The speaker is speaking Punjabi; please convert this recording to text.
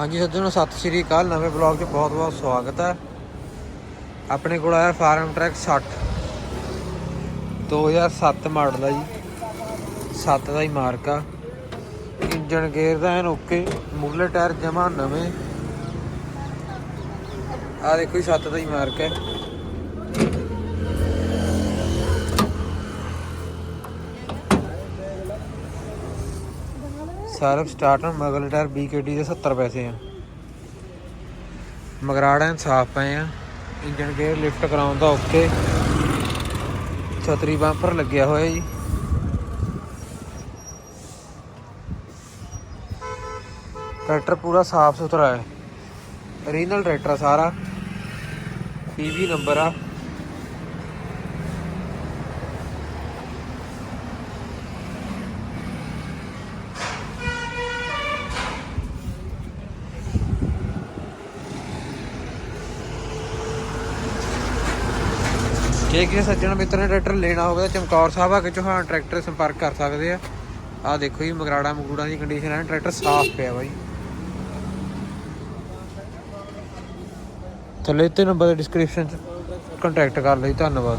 ਹਾਂਜੀ ਸੱਜਣੋ, ਸਤਿ ਸ਼੍ਰੀ ਅਕਾਲ। ਨਵੇਂ ਬਲੌਗ 'ਚ ਬਹੁਤ ਬਹੁਤ ਸਵਾਗਤ ਹੈ। ਆਪਣੇ ਕੋਲ ਆਇਆ ਫਾਰਮ ਟਰੈਕ 60 2007 ਮਾਡਲ ਆ ਜੀ। 7 ਦਾ ਹੀ ਮਾਰਕ ਆ। ਇੰਜਨ ਗੇਅਰ ਦਾ ਐਨ ਓਕੇ। ਮੁੱਢਲੇ ਟਾਇਰ ਜਮਾ ਨਵੇਂ। ਆ ਦੇਖੋ ਜੀ 7 ਦਾ ਹੀ ਮਾਰਕ ਹੈ। ਸਾਰਫ ਸਟਾਰਟਰ ਮਗਲ ਟਾਇਰ BKT ਦੇ 70 ਪੈਸੇ ਆ। ਮਗਰਾੜ ਐਨ ਸਾਫ਼ ਪਏ ਆ। ਇੰਜਨ ਗੇਅਰ ਲਿਫਟ ਕਰਾਉਣ ਦਾ ਓਕੇ। ਛਤਰੀ ਬੰਪਰ ਲੱਗਿਆ ਹੋਇਆ ਜੀ। ਟਰੈਕਟਰ ਪੂਰਾ ਸਾਫ਼ ਸੁਥਰਾ ਹੈ। ਓਰੀਜਨਲ ਟਰੈਕਟਰ ਆ ਸਾਰਾ। PV ਨੰਬਰ ਆ। ਜੇ ਕਿਸੇ ਸੱਜਣ ਮਿੱਤਰ ਨੇ ਟਰੈਕਟਰ ਲੈਣਾ ਹੋਵੇ ਤਾਂ ਚਮਕੌਰ ਸਾਹਿਬ ਆ ਕੇ ਚੌਹਾਨ ਟਰੈਕਟਰ ਸੰਪਰਕ ਕਰ ਸਕਦੇ ਆ। ਆ ਦੇਖੋ ਜੀ, ਮਗਰਾੜਾ ਮਗੂੜਾ ਦੀ ਕੰਡੀਸ਼ਨ ਹੈ, ਟਰੈਕਟਰ ਸਾਫ਼ ਪਿਆ ਬਾਈ ਥੱਲੇ ਤੇ ਨੰਬਰ ਡਿਸਕ੍ਰਿਪਸ਼ਨ ਚ ਕੰਟੈਕਟ ਕਰ ਲਈ ਧੰਨਵਾਦ।